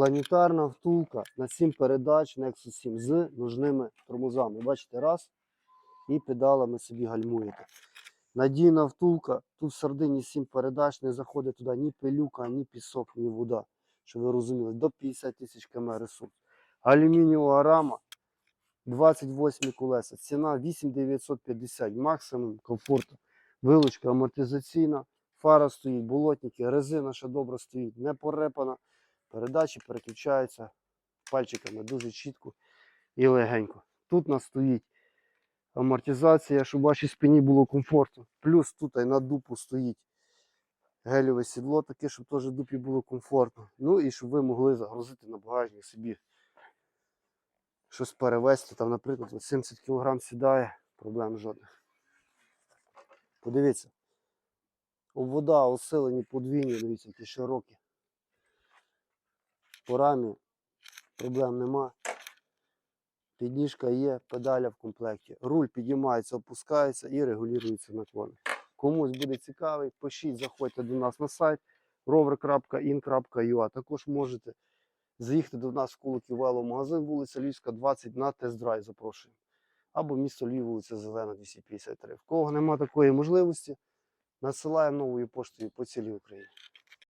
Планетарна втулка на 7 передач Nexus 7 з нужними тормозами. Бачите, раз. І педалами собі гальмуєте. Надійна втулка. Тут в сардині 7 передач, не заходить туди ні пилюка, ні пісок, ні вода. Щоб ви розуміли, до 50 тисяч км ресурс. Алюмінієва рама, 28 колеса. Ціна 8950, максимум комфорту. Вилучка амортизаційна, фара стоїть, болотники, резина ще добре стоїть, не порепана. Передачі переключаються пальчиками дуже чітко і легенько. Тут у нас стоїть амортизація, щоб вашій спині було комфортно. Плюс тут на дупу стоїть гелеве сідло, таке, щоб теж дупі було комфортно. Ну і щоб ви могли загрузити на багажник собі щось перевезти. Там, наприклад, 70 кг сідає, проблем жодних. Подивіться. Обвода осилені подвійні, дивіться, які широкі. По рамі проблем нема. Підніжка є, педаля в комплекті. Руль підіймається, опускається і регулюється наклони. Комусь буде цікавий, пишіть, заходьте до нас на сайт rover.in.ua. Також можете заїхати до нас в Куликів веломагазин, вулиця Львівська, 20 на тест-драйв запрошуємо. Або місто Львів, вулиця Зелена, 253. В кого немає такої можливості, насилаємо новою поштою по цілій Україні.